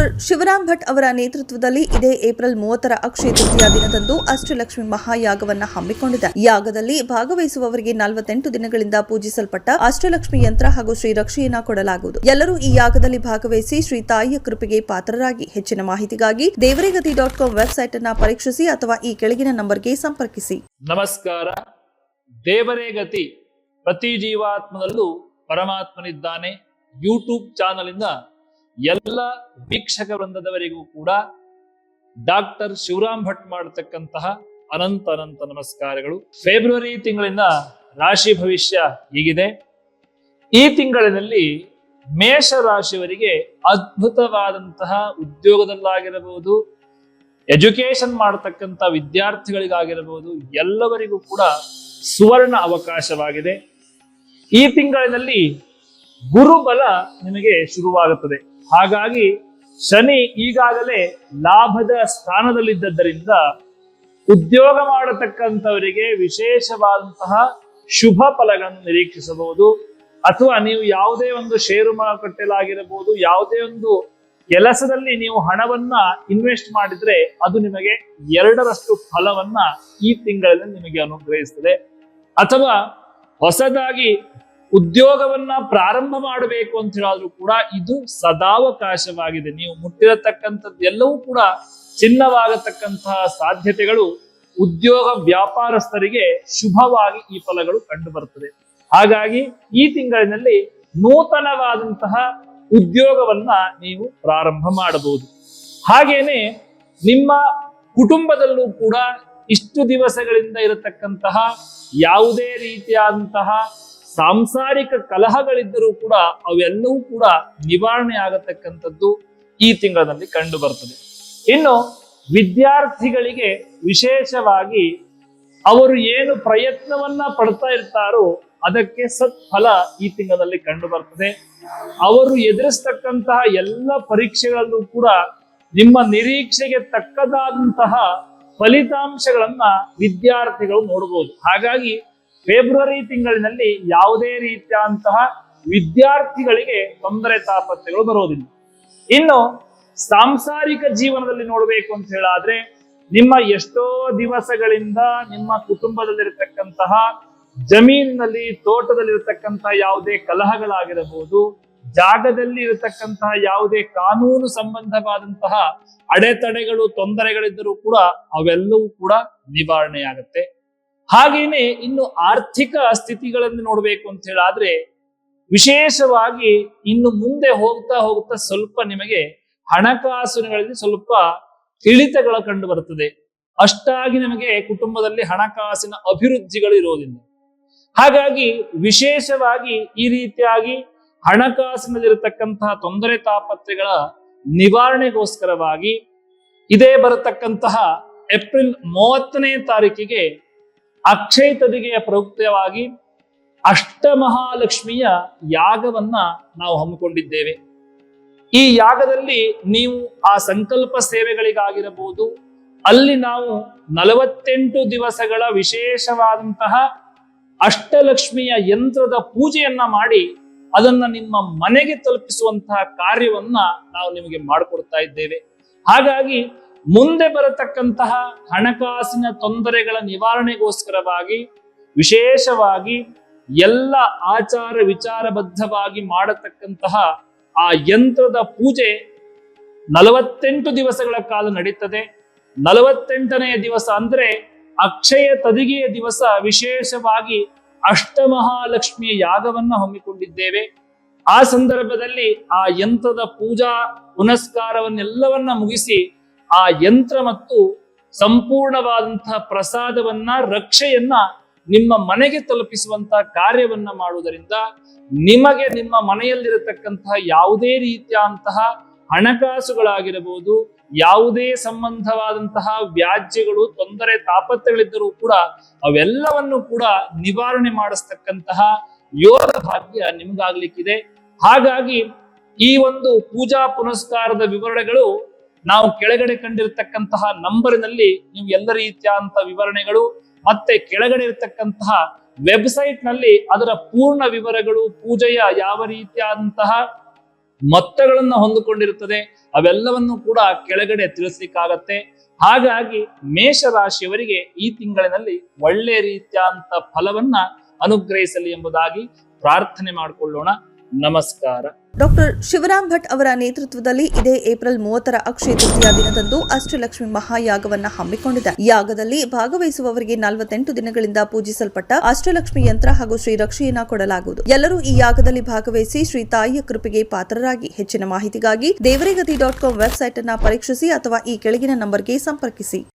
Doctor Shivaram Bhat ಅವರ ನೇತೃತ್ವದಲ್ಲಿ ಇದೇ ಏಪ್ರಿಲ್ ಮೂವತ್ತರ ಅಕ್ಷಯ ತೃತೀಯ ದಿನದಂದು ಅಷ್ಟಲಕ್ಷ್ಮಿ ಮಹಾಯಾಗವನ್ನು ಹಮ್ಮಿಕೊಂಡಿದೆ. ಯಾಗದಲ್ಲಿ ಭಾಗವಹಿಸುವವರಿಗೆ ನಲವತ್ತೆಂಟು ದಿನಗಳಿಂದ ಪೂಜಿಸಲ್ಪಟ್ಟ ಅಷ್ಟಲಕ್ಷ್ಮಿ ಯಂತ್ರ ಹಾಗೂ ಶ್ರೀ ರಕ್ಷೆಯನ್ನ ಕೊಡಲಾಗುವುದು. ಎಲ್ಲರೂ ಈ ಯಾಗದಲ್ಲಿ ಭಾಗವಹಿಸಿ ಶ್ರೀ ತಾಯಿಯ ಕೃಪೆಗೆ ಪಾತ್ರರಾಗಿ. ಹೆಚ್ಚಿನ ಮಾಹಿತಿಗಾಗಿ ದೇವರೇಗತಿ ಡಾಟ್ ಕಾಮ್ ವೆಬ್ಸೈಟ್ ಅನ್ನ ಪರೀಕ್ಷಿಸಿ ಅಥವಾ ಈ ಕೆಳಗಿನ ನಂಬರ್ಗೆ ಸಂಪರ್ಕಿಸಿ. ನಮಸ್ಕಾರ. ದೇವರೇಗತಿ ಪ್ರತಿ ಜೀವಾತ್ಮದಲ್ಲೂ ಪರಮಾತ್ಮನಿದ್ದಾನೆ. ಯೂಟ್ಯೂಬ್ ಚಾನಲ್ ಇಂದ ಎಲ್ಲ ವೀಕ್ಷಕ ವೃಂದದವರಿಗೂ ಕೂಡ ಡಾಕ್ಟರ್ ಶಿವರಾಮ್ ಭಟ್ ಮಾಡತಕ್ಕಂತಹ ಅನಂತ ಅನಂತ ನಮಸ್ಕಾರಗಳು. ಫೆಬ್ರವರಿ ತಿಂಗಳಿನ ರಾಶಿ ಭವಿಷ್ಯ ಹೀಗಿದೆ. ಈ ತಿಂಗಳಿನಲ್ಲಿ ಮೇಷ ರಾಶಿಯವರಿಗೆ ಅದ್ಭುತವಾದಂತಹ ಉದ್ಯೋಗದಲ್ಲಾಗಿರಬಹುದು ಎಜುಕೇಶನ್ ಮಾಡತಕ್ಕಂಥ ವಿದ್ಯಾರ್ಥಿಗಳಿಗಾಗಿರಬಹುದು, ಎಲ್ಲವರಿಗೂ ಕೂಡ ಸುವರ್ಣ ಅವಕಾಶವಾಗಿದೆ. ಈ ತಿಂಗಳಿನಲ್ಲಿ ಗುರುಬಲ ನಿಮಗೆ ಶುರುವಾಗುತ್ತದೆ. ಹಾಗಾಗಿ ಶನಿ ಈಗಾಗಲೇ ಲಾಭದ ಸ್ಥಾನದಲ್ಲಿದ್ದರಿಂದ ಉದ್ಯೋಗ ಮಾಡತಕ್ಕಂಥವರಿಗೆ ವಿಶೇಷವಾದಂತಹ ಶುಭ ಫಲಗಳನ್ನು ನಿರೀಕ್ಷಿಸಬಹುದು. ಅಥವಾ ನೀವು ಯಾವುದೇ ಒಂದು ಷೇರು ಮಾರುಕಟ್ಟೆಲಾಗಿರಬಹುದು ಯಾವುದೇ ಒಂದು ಕೆಲಸದಲ್ಲಿ ನೀವು ಹಣವನ್ನ ಇನ್ವೆಸ್ಟ್ ಮಾಡಿದ್ರೆ ಅದು ನಿಮಗೆ ಎರಡರಷ್ಟು ಫಲವನ್ನ ಈ ತಿಂಗಳಲ್ಲಿ ನಿಮಗೆ ಅನುಗ್ರಹಿಸ್ತದೆ. ಅಥವಾ ಹೊಸದಾಗಿ ಉದ್ಯೋಗವನ್ನ ಪ್ರಾರಂಭ ಮಾಡಬೇಕು ಅಂತ ಹೇಳಿದ್ರು ಕೂಡ ಇದು ಸದಾವಕಾಶವಾಗಿದೆ. ನೀವು ಮುಟ್ಟಿರತಕ್ಕಂಥದ್ದು ಎಲ್ಲವೂ ಕೂಡ ಚಿನ್ನವಾಗತಕ್ಕಂತಹ ಸಾಧ್ಯತೆಗಳು ಉದ್ಯೋಗ ವ್ಯಾಪಾರಸ್ಥರಿಗೆ ಶುಭವಾಗಿ ಈ ಫಲಗಳು ಕಂಡು ಬರ್ತದೆ. ಹಾಗಾಗಿ ಈ ತಿಂಗಳಿನಲ್ಲಿ ನೂತನವಾದಂತಹ ಉದ್ಯೋಗವನ್ನ ನೀವು ಪ್ರಾರಂಭ ಮಾಡಬಹುದು. ಹಾಗೇನೆ ನಿಮ್ಮ ಕುಟುಂಬದಲ್ಲೂ ಕೂಡ ಇಷ್ಟು ದಿವಸಗಳಿಂದ ಇರತಕ್ಕಂತಹ ಯಾವುದೇ ರೀತಿಯಾದಂತಹ ಸಾಂಸಾರಿಕ ಕಲಹಗಳಿದ್ದರೂ ಕೂಡ ಅವೆಲ್ಲವೂ ಕೂಡ ನಿವಾರಣೆ ಆಗತಕ್ಕಂಥದ್ದು ಈ ತಿಂಗಳಲ್ಲಿ ಕಂಡು ಬರ್ತದೆ. ಇನ್ನು ವಿದ್ಯಾರ್ಥಿಗಳಿಗೆ ವಿಶೇಷವಾಗಿ ಅವರು ಏನು ಪ್ರಯತ್ನವನ್ನ ಪಡ್ತಾ ಇರ್ತಾರೋ ಅದಕ್ಕೆ ಸತ್ಫಲ ಈ ತಿಂಗಳಲ್ಲಿ ಕಂಡು ಬರ್ತದೆ. ಅವರು ಎದುರಿಸ್ತಕ್ಕಂತಹ ಎಲ್ಲ ಪರೀಕ್ಷೆಗಳಲ್ಲೂ ಕೂಡ ನಿಮ್ಮ ನಿರೀಕ್ಷೆಗೆ ತಕ್ಕದಾದಂತಹ ಫಲಿತಾಂಶಗಳನ್ನ ವಿದ್ಯಾರ್ಥಿಗಳು ನೋಡಬಹುದು ಹಾಗಾಗಿ ಫೆಬ್ರವರಿ ತಿಂಗಳಿನಲ್ಲಿ ಯಾವುದೇ ರೀತಿಯಾದಂತಹ ವಿದ್ಯಾರ್ಥಿಗಳಿಗೆ ತೊಂದರೆ ತಾಪತ್ರಗಳು ಬರೋದಿಲ್ಲ ಇನ್ನು ಸಾಂಸಾರಿಕ ಜೀವನದಲ್ಲಿ ನೋಡಬೇಕು ಅಂತ ಹೇಳಾದ್ರೆ ನಿಮ್ಮ ಎಷ್ಟೋ ದಿವಸಗಳಿಂದ ನಿಮ್ಮ ಕುಟುಂಬದಲ್ಲಿರತಕ್ಕಂತಹ ಜಮೀನಿನಲ್ಲಿ ತೋಟದಲ್ಲಿರತಕ್ಕಂತಹ ಯಾವುದೇ ಕಲಹಗಳಾಗಿರಬಹುದು, ಜಾಗದಲ್ಲಿ ಇರತಕ್ಕಂತಹ ಯಾವುದೇ ಕಾನೂನು ಸಂಬಂಧವಾದಂತಹ ಅಡೆತಡೆಗಳು, ತೊಂದರೆಗಳಿದ್ದರೂ ಕೂಡ ಅವೆಲ್ಲವೂ ಕೂಡ ನಿವಾರಣೆಯಾಗತ್ತೆ. ಹಾಗೇನೆ ಇನ್ನು ಆರ್ಥಿಕ ಸ್ಥಿತಿಗಳನ್ನು ನೋಡ್ಬೇಕು ಅಂತ ಹೇಳಾದ್ರೆ ವಿಶೇಷವಾಗಿ ಇನ್ನು ಮುಂದೆ ಹೋಗ್ತಾ ಹೋಗ್ತಾ ಸ್ವಲ್ಪ ನಿಮಗೆ ಹಣಕಾಸುಗಳಲ್ಲಿ ಸ್ವಲ್ಪ ಇಳಿತಗಳು ಕಂಡು ಬರುತ್ತದೆ. ಅಷ್ಟಾಗಿ ನಮಗೆ ಕುಟುಂಬದಲ್ಲಿ ಹಣಕಾಸಿನ ಅಭಿವೃದ್ಧಿಗಳು ಇರೋದಿಲ್ಲ ಹಾಗಾಗಿ ವಿಶೇಷವಾಗಿ ಈ ರೀತಿಯಾಗಿ ಹಣಕಾಸಿನಲ್ಲಿರತಕ್ಕಂತಹ ತೊಂದರೆ ತಾಪತ್ರೆಗಳ ನಿವಾರಣೆಗೋಸ್ಕರವಾಗಿ ಇದೇ ಬರತಕ್ಕಂತಹ ಏಪ್ರಿಲ್ ಮೂವತ್ತನೇ ತಾರೀಕಿಗೆ ಅಕ್ಷಯ ತದಿಗೆಯ ಪ್ರಯುಕ್ತವಾಗಿ ಅಷ್ಟಮಹಾಲಕ್ಷ್ಮಿಯ ಯಾಗವನ್ನ ನಾವು ಹಮ್ಮಿಕೊಂಡಿದ್ದೇವೆ. ಈ ಯಾಗದಲ್ಲಿ ನೀವು ಆ ಸಂಕಲ್ಪ ಸೇವೆಗಳಿಗಾಗಿರಬಹುದು. ಅಲ್ಲಿ ನಾವು ನಲವತ್ತೆಂಟು ದಿವಸಗಳ ವಿಶೇಷವಾದಂತಹ ಅಷ್ಟಲಕ್ಷ್ಮಿಯ ಯಂತ್ರದ ಪೂಜೆಯನ್ನ ಮಾಡಿ ಅದನ್ನ ನಿಮ್ಮ ಮನೆಗೆ ತಲುಪಿಸುವಂತಹ ಕಾರ್ಯವನ್ನ ನಾವು ನಿಮಗೆ ಮಾಡಿಕೊಡ್ತಾ ಇದ್ದೇವೆ. ಹಾಗಾಗಿ ಮುಂದೆ ಬರತಕ್ಕಂತಹ ಹಣಕಾಸಿನ ತೊಂದರೆಗಳ ನಿವಾರಣೆಗೋಸ್ಕರವಾಗಿ, ವಿಶೇಷವಾಗಿ ಎಲ್ಲ ಆಚಾರ ವಿಚಾರಬದ್ಧವಾಗಿ ಮಾಡತಕ್ಕಂತಹ ಆ ಯಂತ್ರದ ಪೂಜೆ ನಲವತ್ತೆಂಟು ದಿವಸಗಳ ಕಾಲ ನಡೀತದೆ. ನಲವತ್ತೆಂಟನೆಯ ದಿವಸ ಅಂದ್ರೆ ಅಕ್ಷಯ ತದಿಗೆಯ ದಿವಸ ವಿಶೇಷವಾಗಿ ಅಷ್ಟಮಹಾಲಕ್ಷ್ಮಿಯ ಯಾಗವನ್ನ ಹಮ್ಮಿಕೊಂಡಿದ್ದೇವೆ. ಆ ಸಂದರ್ಭದಲ್ಲಿ ಆ ಯಂತ್ರದ ಪೂಜಾ ಪುನಸ್ಕಾರವನ್ನೆಲ್ಲವನ್ನ ಮುಗಿಸಿ ಆ ಯಂತ್ರ ಮತ್ತು ಸಂಪೂರ್ಣವಾದಂತಹ ಪ್ರಸಾದವನ್ನ, ರಕ್ಷೆಯನ್ನ ನಿಮ್ಮ ಮನೆಗೆ ತಲುಪಿಸುವಂತಹ ಕಾರ್ಯವನ್ನ ಮಾಡುವುದರಿಂದ ನಿಮಗೆ ನಿಮ್ಮ ಮನೆಯಲ್ಲಿರತಕ್ಕಂತಹ ಯಾವುದೇ ರೀತಿಯಾದಂತಹ ಹಣಕಾಸುಗಳಾಗಿರಬಹುದು, ಯಾವುದೇ ಸಂಬಂಧವಾದಂತಹ ವ್ಯಾಜ್ಯಗಳು, ತೊಂದರೆ ತಾಪತ್ರೆಗಳಿದ್ದರೂ ಕೂಡ ಅವೆಲ್ಲವನ್ನು ಕೂಡ ನಿವಾರಣೆ ಮಾಡಿಸ್ತಕ್ಕಂತಹ ಯೋಗ ಭಾಗ್ಯ ನಿಮಗಾಗ್ಲಿಕ್ಕಿದೆ. ಹಾಗಾಗಿ ಈ ಒಂದು ಪೂಜಾ ಪುನಸ್ಕಾರದ ವಿವರಣೆಗಳು ನಾವು ಕೆಳಗಡೆ ಕಂಡಿರತಕ್ಕಂತಹ ನಂಬರ್ನಲ್ಲಿ ನೀವು ಎಲ್ಲ ರೀತಿಯಾದಂತಹ ವಿವರಣೆಗಳು ಮತ್ತೆ ಕೆಳಗಡೆ ಇರತಕ್ಕಂತಹ ವೆಬ್ಸೈಟ್ನಲ್ಲಿ ಅದರ ಪೂರ್ಣ ವಿವರಗಳು, ಪೂಜೆಯ ಯಾವ ರೀತಿಯಾದಂತಹ ಮೊತ್ತಗಳನ್ನ ಹೊಂದಿಕೊಂಡಿರುತ್ತದೆ, ಅವೆಲ್ಲವನ್ನು ಕೂಡ ಕೆಳಗಡೆ ತಿಳಿಸ್ಲಿಕ್ಕಾಗತ್ತೆ. ಹಾಗಾಗಿ ಮೇಷರಾಶಿಯವರಿಗೆ ಈ ತಿಂಗಳಿನಲ್ಲಿ ಒಳ್ಳೆ ರೀತಿಯಾದಂತ ಫಲವನ್ನ ಅನುಗ್ರಹಿಸಲಿ ಎಂಬುದಾಗಿ ಪ್ರಾರ್ಥನೆ ಮಾಡಿಕೊಳ್ಳೋಣ. ನಮಸ್ಕಾರ. ಡಾಕ್ಟರ್ ಶಿವರಾಮ್ ಭಟ್ ಅವರ ನೇತೃತ್ವದಲ್ಲಿ ಇದೇ ಏಪ್ರಿಲ್ ಮೂವತ್ತರ ಅಕ್ಷಯ ತೃತೀಯ ದಿನದಂದು ಅಷ್ಟಲಕ್ಷ್ಮಿ ಮಹಾಯಾಗವನ್ನ ಹಮ್ಮಿಕೊಂಡಿದೆ. ಯಾಗದಲ್ಲಿ ಭಾಗವಹಿಸುವವರಿಗೆ ನಲವತ್ತೆಂಟು ದಿನಗಳಿಂದ ಪೂಜಿಸಲ್ಪಟ್ಟ ಅಷ್ಟಲಕ್ಷ್ಮಿ ಯಂತ್ರ ಹಾಗೂ ಶ್ರೀ ರಕ್ಷೆಯನ್ನ ಕೊಡಲಾಗುವುದು. ಎಲ್ಲರೂ ಈ ಯಾಗದಲ್ಲಿ ಭಾಗವಹಿಸಿ ಶ್ರೀ ತಾಯಿಯ ಕೃಪೆಗೆ ಪಾತ್ರರಾಗಿ. ಹೆಚ್ಚಿನ ಮಾಹಿತಿಗಾಗಿ ದೇವರೇಗತಿ ಡಾಟ್ ಕಾಂ ವೆಬ್ಸೈಟ್ ಅನ್ನು ಪರೀಕ್ಷಿಸಿ ಅಥವಾ ಈ ಕೆಳಗಿನ ನಂಬರ್ಗೆ ಸಂಪರ್ಕಿಸಿ.